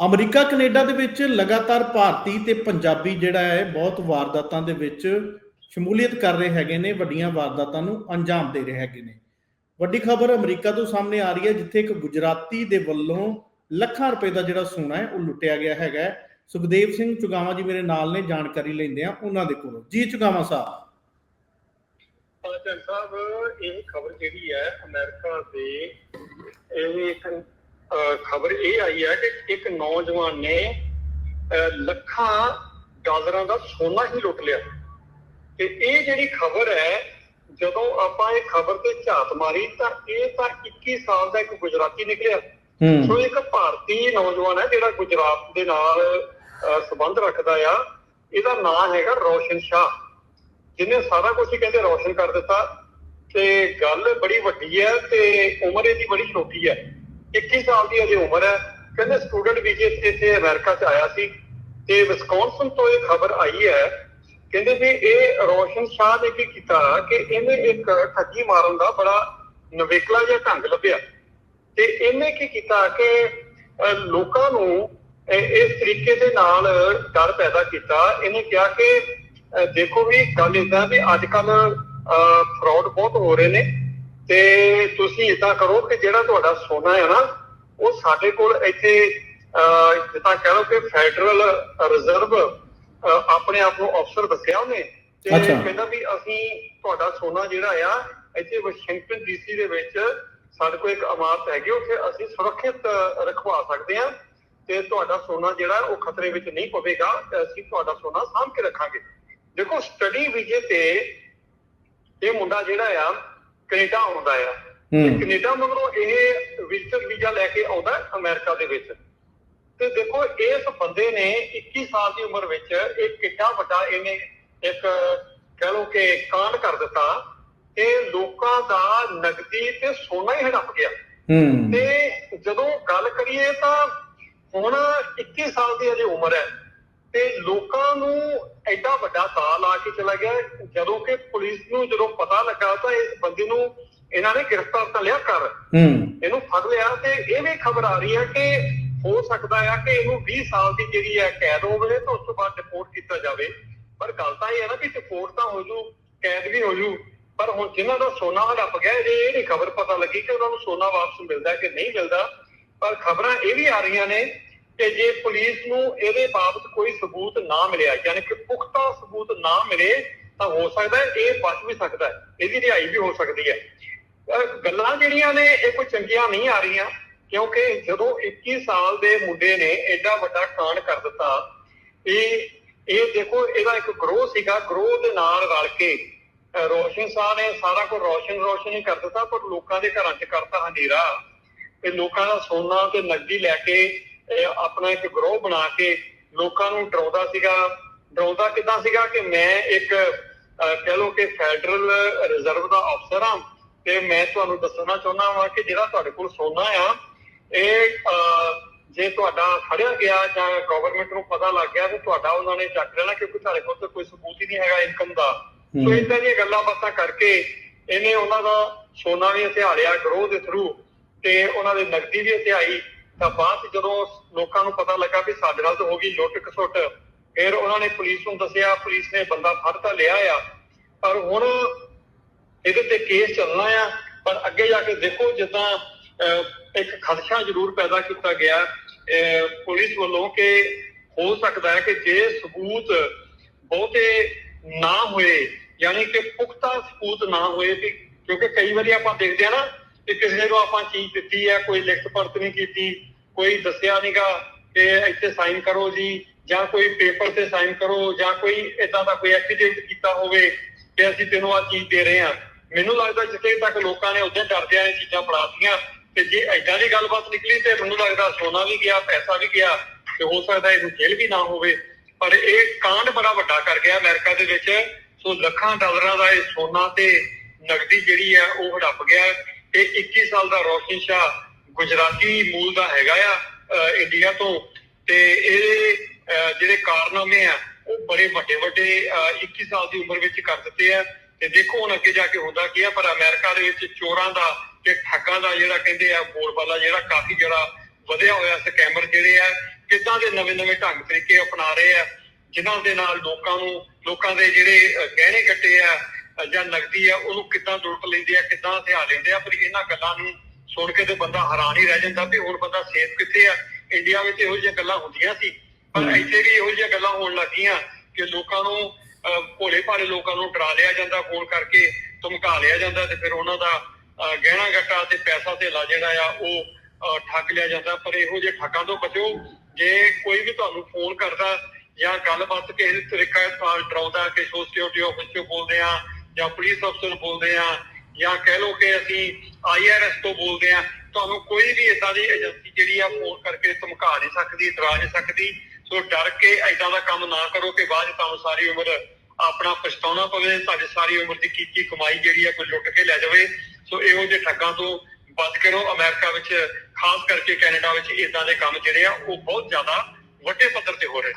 America, Canada ਦੇ ਵਿੱਚ ਲਗਾਤਾਰ ਭਾਰਤੀ ਤੇ ਪੰਜਾਬੀ ਜਿਹੜਾ ਹੈ, ਬਹੁਤ ਵਾਰਦਾਤਾਂ ਦੇ ਵਿੱਚ ਸ਼ਮੂਲੀਅਤ ਕਰ ਰਹੇ ਹੈਗੇ ਨੇ, ਵੱਡੀਆਂ ਵਾਰਦਾਤਾਂ ਨੂੰ ਅੰਜਾਮ ਦੇ ਰਹੇ ਹੈਗੇ ਨੇ। ਵੱਡੀ ਖਬਰ ਅਮਰੀਕਾ ਤੋਂ ਸਾਹਮਣੇ ਆ ਰਹੀ ਹੈ, ਜਿੱਥੇ ਇੱਕ ਗੁਜਰਾਤੀ ਦੇ ਵੱਲੋਂ ਲੱਖਾਂ ਰੁਪਏ ਦਾ ਜਿਹੜਾ ਸੋਨਾ ਹੈ, ਉਹ ਲੁੱਟਿਆ ਗਿਆ ਹੈਗਾ ਹੈ। ਸੁਖਦੇਵ ਸਿੰਘ ਚੁਗਾਵਾ ਜੀ ਮੇਰੇ ਨਾਲ ਨੇ, ਜਾਣਕਾਰੀ ਲੈਂਦੇ ਆ ਉਹਨਾਂ ਦੇ ਕੋਲੋਂ। ਜੀ ਚੁਗਾਵਾ ਸਾਹਿਬ। ਪਾਚਨ ਸਾਹਿਬ, ਇਹ ਖਬਰ ਜਿਹੜੀ ਹੈ, ਅਮਰੀਕਾ ਦੇ, ਇਹ ਖਬਰ ਇਹ ਆਈ ਹੈ ਕਿ ਇੱਕ ਨੌਜਵਾਨ ਨੇ ਲੱਖਾਂ ਡਾਲਰਾਂ ਦਾ ਸੋਨਾ ਹੀ ਲੁੱਟ ਲਿਆ। ਤੇ ਇਹ ਜਿਹੜੀ ਖਬਰ ਹੈ ਜਦੋਂ ਆਪਾਂ ਇਹ ਖਬਰ ਤੇ ਝਾਤ ਮਾਰੀ ਤਾਂ ਇਹ ਤਾਂ 21 ਸਾਲ ਦਾ ਇੱਕ ਗੁਜਰਾਤੀ ਨਿਕਲਿਆ। ਸੋ ਇੱਕ ਭਾਰਤੀ ਨੌਜਵਾਨ ਹੈ ਜਿਹੜਾ ਗੁਜਰਾਤ ਦੇ ਨਾਲ ਸੰਬੰਧ ਰੱਖਦਾ ਆ। ਇਹਦਾ ਨਾਮ ਹੈਗਾ ਰੋਸ਼ਨ ਸ਼ਾਹ। ਜਿਹਨੇ ਸਾਰਾ ਕੁਝ ਹੀ ਕਹਿੰਦੇ ਰੋਸ਼ਨ ਕਰ ਦਿੱਤਾ। ਤੇ ਗੱਲ ਬੜੀ ਵੱਡੀ ਹੈ ਤੇ ਉਮਰ ਇਹਦੀ ਬੜੀ ਛੋਟੀ ਹੈ। 21 ਸਾਲ ਦੀ ਅਜੇ ਉਮਰ ਹੈ। ਕਹਿੰਦੇ ਸਟੂਡੈਂਟ ਵੀਜ਼ੇ ਤੇ ਇੱਥੇ ਅਮਰੀਕਾ 'ਚ ਆਇਆ ਸੀ ਤੇ ਵਿਸਕੌਨਸਨ ਤੋਂ ਇਹ ਖਬਰ ਆਈ ਹੈ। ਕਹਿੰਦੇ ਵੀ ਇਹ ਰੋਸ਼ਨ ਸ਼ਾਹ ਨੇ ਕੀ ਕੀਤਾ ਕਿ ਇਹਨੇ ਇੱਕ ਠੱਗੀ ਮਾਰਨ ਦਾ ਬੜਾ ਨਵੇਕਲਾ ਜਿਹਾ ਢੰਗ ਲੱਭਿਆ। ਤੇ ਇਹਨੇ ਕੀ ਕੀਤਾ ਕਿ ਲੋਕਾਂ ਨੂੰ ਇਸ ਤਰੀਕੇ ਦੇ ਨਾਲ ਡਰ ਪੈਦਾ ਕੀਤਾ। ਇਹਨੇ ਕਿਹਾ ਕਿ ਦੇਖੋ ਵੀ ਗੱਲ ਇਦਾਂ ਵੀ ਅੱਜ ਕੱਲ ਫਰਾਡ ਬਹੁਤ ਹੋ ਰਹੇ ਨੇ। ਤੇ ਤੁਸੀਂ ਇਦਾਂ ਕਰੋ ਕਿ ਜਿਹੜਾ ਤੁਹਾਡਾ ਸੋਨਾ ਹੈ ਨਾ ਉਹ ਸਾਡੇ ਕੋਲ ਇੱਥੇ ਜਿੱਦਾਂ ਕਹਿ ਲਓ ਕਿ ਫੈਡਰਲ ਰਿਜ਼ਰਵ ਆਪਣੇ ਆਪ ਨੂੰ ਅਫਸਰ ਦੱਸਿਆ ਉਹਨੇ ਤੇ। ਕਹਿੰਦਾ ਵੀ ਅਸੀਂ ਤੁਹਾਡਾ ਸੋਨਾ ਜਿਹੜਾ ਆ ਇੱਥੇ ਵਾਸ਼ਿੰਗਟਨ ਡੀਸੀ ਦੇ ਵਿੱਚ ਸਾਡੇ ਕੋਲ ਇੱਕ ਇਮਾਰਤ ਹੈਗੀ ਉੱਥੇ ਅਸੀਂ ਸੁਰੱਖਿਅਤ ਰਖਵਾ ਸਕਦੇ ਹਾਂ ਤੇ ਤੁਹਾਡਾ ਸੋਨਾ ਜਿਹੜਾ ਉਹ ਖਤਰੇ ਵਿੱਚ ਨਹੀਂ ਪਵੇਗਾ ਅਸੀਂ ਤੁਹਾਡਾ ਸੋਨਾ ਸਾਂਭ ਕੇ ਰੱਖਾਂਗੇ ਦੇਖੋ ਸਟੱਡੀ ਵੀਜ਼ੇ ਤੇ ਇਹ ਮੁੰਡਾ ਜਿਹੜਾ ਆ ਕੈਨੇਡਾ ਆਉਂਦਾ ਆ। ਤੇ ਹੂੰ। ਕੈਨੇਡਾ ਮਗਰੋਂ ਇਹ ਵਿਜ਼ਟਰ ਵੀਜ਼ਾ ਲੈ ਕੇ ਆਉਂਦਾ ਅਮਰੀਕਾ ਦੇ ਵਿੱਚ। ਤੇ ਦੇਖੋ ਇਸ ਬੰਦੇ ਨੇ 21 ਸਾਲ ਦੀ ਉਮਰ ਵਿੱਚ ਇੱਕ ਕਿੱਡਾ ਵੱਡਾ ਇਹਨੇ ਇੱਕ ਕਹਿ ਲਓ ਕਿ ਕਾਂਡ ਕਰ ਦਿੱਤਾ। ਕਿ ਲੋਕਾਂ ਦਾ ਨਗਦੀ ਤੇ ਸੋਨਾ ਹੀ ਹੜਪ ਗਿਆ। ਹੂੰ। ਤੇ ਜਦੋਂ ਗੱਲ ਕਰੀਏ ਤਾਂ ਹੁਣ 21 ਸਾਲ ਦੀ ਅਜੇ ਉਮਰ ਹੈ। ਤੇ ਲੋਕਾਂ ਨੂੰ ਐਡਾ ਵੱਡਾ ਦਾ ਲਾ ਕੇ ਚਲਾ ਗਿਆ। ਜਦੋਂ ਕਿ ਪੁਲਿਸ ਨੂੰ ਜਦੋਂ ਪਤਾ ਲੱਗਾ ਤਾਂ ਇਸ ਬੰਦੇ ਨੂੰ ਇਹਨਾਂ ਨੇ ਗ੍ਰਿਫਤਾਰ ਤਾਂ ਲਿਆ ਕਰ ਇਹਨੂੰ ਫੜ ਲਿਆ ਤੇ ਇਹ ਵੀ ਖਬਰ ਆ ਰਹੀ ਹੈ ਕਿ ਹੋ ਸਕਦਾ ਹੈ ਕਿ ਇਹਨੂੰ 20 ਸਾਲ ਦੀ ਜਿਹੜੀ ਹੈ ਕੈਦ ਹੋਵੇ ਤਾਂ ਉਸ ਤੋਂ ਬਾਅਦ ਡਿਪੋਰਟ ਕੀਤਾ ਜਾਵੇ। ਪਰ ਗੱਲ ਤਾਂ ਇਹ ਹੈ ਨਾ ਕਿ ਡਿਪੋਰਟ ਤਾਂ ਹੋ ਜੂ ਕੈਦ ਵੀ ਹੋ ਜੂ। ਪਰ ਹੁਣ ਜਿਨ੍ਹਾਂ ਦਾ ਸੋਨਾ ਹੜਪ ਗਿਆ ਜੇ ਇਹ ਨਹੀਂ ਖਬਰ ਪਤਾ ਲੱਗੀ ਕਿ ਉਹਨਾਂ ਨੂੰ ਸੋਨਾ ਵਾਪਸ ਮਿਲਦਾ ਹੈ ਕਿ ਨਹੀਂ ਮਿਲਦਾ ਪਰ ਖਬਰਾਂ ਇਹ ਵੀ ਆ ਰਹੀਆਂ ਨੇ ਕਿ ਜੇ ਪੁਲਿਸ ਨੂੰ ਇਹਦੇ ਬਾਬਤ ਕੋਈ ਸਬੂਤ ਨਾ ਮਿਲਿਆ, ਯਾਨੀ ਕਿ ਪੁਖਤਾ ਸਬੂਤ ਨਾ ਮਿਲੇ, ਤਾਂ ਹੋ ਸਕਦਾ ਹੈ ਇਹ ਬਚ ਵੀ ਸਕਦਾ ਹੈ ਇਹਦੀ ਰਿਹਾਈ ਵੀ ਹੋ ਸਕਦੀ ਹੈ। ਗੱਲਾਂ ਜਿਹੜੀਆਂ ਨੇ, ਇਹ ਕੋਈ ਚੰਗੀਆਂ ਨਹੀਂ ਆ ਰਹੀਆਂ, ਕਿਉਂਕਿ ਜਦੋਂ 21 ਸਾਲ ਦੇ ਮੁੰਡੇ ਨੇ ਐਡਾ ਵੱਡਾ ਕਾਂਡ ਕਰ ਦਿੱਤਾ, ਇਹ ਇਹ ਦੇਖੋ, ਇਹਦਾ ਇੱਕ ਗਰੋਹ ਸੀਗਾ, ਗਰੋਹ ਦੇ ਨਾਲ ਰਲ ਕੇ ਰੋਸ਼ਨ ਸਾਹ ਨੇ ਸਾਰਾ ਕੁਝ ਰੋਸ਼ਨ ਰੋਸ਼ਨ ਹੀ ਕਰ ਦਿੱਤਾ, ਪਰ ਲੋਕਾਂ ਦੇ ਘਰਾਂ 'ਚ ਕਰਤਾ ਹਨੇਰਾ, ਤੇ ਲੋਕਾਂ ਦਾ ਸੋਨਾ ਤੇ ਨਕਦੀ ਲੈ ਕੇ ਆਪਣਾ ਇੱਕ ਗਰੋਹ ਬਣਾ ਕੇ ਲੋਕਾਂ ਨੂੰ ਡਰਾਉਂਦਾ ਸੀਗਾ ਡਰਾਉਂਦਾ ਕਿਦਾਂ ਸੀਗਾ ਕਿ ਮੈਂ ਇੱਕ ਕਹਿ ਲਓ ਕਿ ਫੈਡਰਲ ਰਿਜ਼ਰਵ ਦਾ ਅਫਸਰ ਹਾਂ ਤੇ ਮੈਂ ਤੁਹਾਨੂੰ ਦੱਸਣਾ ਚਾਹੁੰਦਾ ਹਾਂ ਕਿ ਜਿਹੜਾ ਤੁਹਾਡੇ ਕੋਲ ਸੋਨਾ ਆ ਇਹ ਜੇ ਤੁਹਾਡਾ ਫੜਿਆ ਗਿਆ ਜਾਂ ਗਵਰਨਮੈਂਟ ਨੂੰ ਪਤਾ ਲੱਗ ਗਿਆ ਤੇ ਤੁਹਾਡਾ ਉਹਨਾਂ ਨੇ ਚੱਕ ਲੈਣਾ ਕਿਉਂਕਿ ਤੁਹਾਡੇ ਕੋਲ ਤਾਂ ਕੋਈ ਸਬੂਤ ਹੀ ਨਹੀਂ ਹੈਗਾ ਇਨਕਮ ਦਾ ਸੋ। ਇਦਾਂ ਦੀਆਂ ਗੱਲਾਂ ਬਾਤਾਂ ਕਰਕੇ ਇਹਨੇ ਉਹਨਾਂ ਦਾ ਸੋਨਾ ਵੀ ਹਥਿਆਰਿਆ ਗਰੋਹ ਦੇ ਥਰੂ ਤੇ ਉਹਨਾਂ ਦੇ ਨਕਦੀ ਵੀ ਹਥਿਆਈ ਤਾਂ ਬਾਅਦ ਜਦੋਂ ਲੋਕਾਂ ਨੂੰ ਪਤਾ ਲੱਗਾ ਵੀ ਸਾਡੇ ਨਾਲ ਤਾਂ ਹੋ ਗਈ ਲੁੱਟ ਖਸੁੱਟ ਫਿਰ ਉਹਨਾਂ ਨੇ ਪੁਲਿਸ ਨੂੰ ਦੱਸਿਆ ਪੁਲਿਸ ਨੇ ਬੰਦਾ ਫੜ ਤਾਂ ਲਿਆ ਆ। ਪਰ ਹੁਣ ਇਹਦੇ ਤੇ ਕੇਸ ਚੱਲਣਾ ਆ ਪਰ ਅੱਗੇ ਜਾ ਕੇ ਦੇਖੋ ਜਿੱਦਾਂ ਅਹ, ਇੱਕ ਖਦਸ਼ਾ ਜ਼ਰੂਰ ਪੈਦਾ ਕੀਤਾ ਗਿਆ। ਅਹ, ਪੁਲਿਸ ਵੱਲੋਂ ਕਿ ਹੋ ਸਕਦਾ ਹੈ ਕਿ ਜੇ ਸਬੂਤ ਬਹੁਤੇ ਨਾ ਹੋਏ ਯਾਨੀ ਕਿ ਪੁਖਤਾ ਸਬੂਤ ਨਾ ਹੋਏ ਕਿ ਕਿਉਂਕਿ ਕਈ ਵਾਰੀ ਆਪਾਂ ਦੇਖਦੇ ਆ ਨਾ ਕਿ ਕਿਸੇ ਨੂੰ ਆਪਾਂ ਚੀਜ਼ ਦਿੱਤੀ ਹੈ, ਕੋਈ ਲਿਖਤ ਪੜਤ ਨਹੀਂ ਕੀਤੀ, ਕੋਈ ਦੱਸਿਆ ਨਹੀਂਗਾ ਕਿ ਇੱਥੇ ਸਾਈਨ ਕਰੋ ਜੀ, ਜਾਂ ਕੋਈ ਪੇਪਰ ਤੇ ਸਾਈਨ ਕਰੋ, ਜਾਂ ਕੋਈ ਇਦਾਂ ਦਾ ਕੋਈ ਐਕਸੀਡੈਂਟ ਕੀਤਾ ਹੋਵੇ ਕਿ ਅਸੀਂ ਤੈਨੂੰ ਆ ਚੀਜ਼ ਦੇ ਰਹੇ ਹਾਂ। ਮੈਨੂੰ ਲੱਗਦਾ ਜਿੱਥੇ ਤੱਕ ਲੋਕਾਂ ਨੇ ਉਦੋਂ ਡਰਦਿਆਂ ਇਹ ਚੀਜ਼ਾਂ ਫੜਾਤੀਆਂ ਤੇ ਜੇ ਐਦਾਂ ਦੀ ਗੱਲਬਾਤ ਨਿਕਲੀ ਤੇ ਮੈਨੂੰ ਲੱਗਦਾ ਸੋਨਾ ਵੀ ਗਿਆ, ਪੈਸਾ ਵੀ ਗਿਆ ਤੇ ਹੋ ਸਕਦਾ ਇਹਨੂੰ ਜੇਲ੍ਹ ਵੀ ਨਾ ਹੋਵੇ। ਪਰ ਇਹ ਕਾਂਡ ਬੜਾ ਵੱਡਾ ਕਰ ਗਿਆ ਅਮਰੀਕਾ ਦੇ ਵਿੱਚ। ਸੋ ਲੱਖਾਂ ਡਾਲਰਾਂ ਦਾ ਇਹ ਸੋਨਾ ਤੇ ਨਗਦੀ ਜਿਹੜੀ ਆ ਉਹ ਹੜੱਪ ਗਿਆ। ਤੇ 21 ਸਾਲ ਦਾ ਰੋਸ਼ਨ ਸ਼ਾਹ ਗੁਜਰਾਤੀ ਮੂਲ ਦਾ ਹੈਗਾ ਆ ਇੰਡੀਆ ਤੋਂ। ਤੇ ਇਹ ਜਿਹੜੇ ਕਾਰਨਾਮੇ ਆ, ਉਹ ਬੜੇ ਵੱਡੇ ਵੱਡੇ 21 ਸਾਲ ਦੀ ਉਮਰ ਵਿੱਚ ਕਰ ਦਿੱਤੇ ਆ। ਤੇ ਦੇਖੋ ਹੁਣ ਅੱਗੇ ਜਾ ਕੇ ਹੁੰਦਾ ਕੀ ਆ, ਪਰ ਅਮਰੀਕਾ ਦੇ ਵਿੱਚ ਚੋਰਾਂ ਦਾ ਤੇ ਠੱਗਾਂ ਦਾ ਜਿਹੜਾ ਕਹਿੰਦੇ ਆ, ਬੋਲਬਾਲਾ ਜਿਹੜਾ ਕਾਫੀ ਜਿਹੜਾ ਵਧਿਆ ਹੋਇਆ ਸਕੈਮਰ ਜਿਹੜੇ ਆ, ਕਿੱਦਾਂ ਦੇ ਨਵੇਂ-ਨਵੇਂ ਢੰਗ ਤਰੀਕੇ ਅਪਣਾ ਰਹੇ ਆ, ਜਿਨ੍ਹਾਂ ਦੇ ਨਾਲ ਲੋਕਾਂ ਨੂੰ, ਲੋਕਾਂ ਦੇ ਜਿਹੜੇ ਗਹਿਣੇ ਜਾਂ ਨਗਦੀ ਆ ਉਹਨੂੰ ਕਿੱਦਾਂ ਲੁੱਟ ਲੈਂਦੇ ਆ ਕਿੱਦਾਂ ਹਥਿਆ ਲੈਂਦੇ ਆ ਪਰ ਇਹਨਾਂ ਗੱਲਾਂ ਨੂੰ ਸੁਣ ਕੇ ਤੇ ਬੰਦਾ ਹੈਰਾਨ ਹੀ ਰਹਿ ਜਾਂਦਾ ਵੀ ਹੁਣ ਬੰਦਾ ਸੇਫ ਕਿੱਥੇ ਆ ਇੰਡੀਆ ਵਿੱਚ ਇਹੋ ਜਿਹੀਆਂ ਗੱਲਾਂ ਹੁੰਦੀਆਂ ਸੀ ਪਰ। ਇੱਥੇ ਵੀ ਇਹੋ ਜਿਹੀਆਂ ਗੱਲਾਂ ਹੋਣ ਲੱਗੀਆਂ ਕਿ ਲੋਕਾਂ ਨੂੰ ਭੋਲੇ ਭਾਲੇ ਲੋਕਾਂ ਨੂੰ ਡਰਾ ਲਿਆ ਜਾਂਦਾ ਫੋਨ ਕਰਕੇ ਧਮਕਾ ਲਿਆ ਜਾਂਦਾ ਤੇ ਫਿਰ ਉਹਨਾਂ ਦਾ ਗਹਿਣਾ ਗੱਟਾ ਤੇ ਪੈਸਾ ਧੇਲਾ ਜਿਹੜਾ ਆ ਉਹ ਠੱਗ ਲਿਆ ਜਾਂਦਾ ਪਰ ਇਹੋ ਜਿਹੇ ਠੱਗਾਂ ਤੋਂ ਬਚੋ ਜੇ ਕੋਈ ਵੀ ਤੁਹਾਨੂੰ ਫੋਨ ਕਰਦਾ ਜਾਂ ਗੱਲਬਾਤ ਕਿਸੇ ਤਰੀਕਾ ਨਾਲ ਡਰਾਉਂਦਾ ਕਿ ਸਿਕਿਉਰਿਟੀ ਆਫਿਸ ਤੋਂ ਬੋਲਦੇ ਆ ਜਾਂ ਪੁਲਿਸ ਅਫਸਰ ਬੋਲਦੇ ਆ, ਜਾਂ ਕਹਿ ਲਓ ਕਿ ਅਸੀਂ ਆਈਆਰਐਸ ਤੋਂ ਬੋਲਦੇ ਆ, ਤੁਹਾਨੂੰ ਕੋਈ ਵੀ ਇਦਾਂ ਦੀ ਏਜੰਸੀ ਜਿਹੜੀ ਆ ਫੋਨ ਕਰਕੇ ਧਮਕਾ ਨਹੀਂ ਸਕਦੀ ਡਰਾ ਨਹੀਂ ਸਕਦੀ। ਸੋ ਡਰ ਕੇ ਐਦਾਂ ਦਾ ਕੰਮ ਨਾ ਕਰੋ ਕਿ ਬਾਅਦ ਤੁਹਾਨੂੰ ਸਾਰੀ ਉਮਰ ਆਪਣਾ ਪਛਤਾਉਣਾ ਪਵੇ, ਤੁਹਾਡੀ ਸਾਰੀ ਉਮਰ ਦੀ ਕੀਤੀ ਕਮਾਈ ਜਿਹੜੀ ਆ ਕੋਈ ਲੁੱਟ ਕੇ ਲੈ ਜਾਵੇ। ਸੋ ਇਹੋ ਜਿਹੇ ਠੱਗਾਂ ਤੋਂ ਬਚ ਕੇ ਰਹੋ। ਅਮਰੀਕਾ ਵਿੱਚ, ਖਾਸ ਕਰਕੇ ਕੈਨੇਡਾ ਵਿੱਚ ਇਦਾਂ ਦੇ ਕੰਮ ਜਿਹੜੇ ਆ, ਉਹ ਬਹੁਤ ਜ਼ਿਆਦਾ ਵੱਡੇ ਪੱਧਰ ਤੇ ਹੋ ਰਹੇ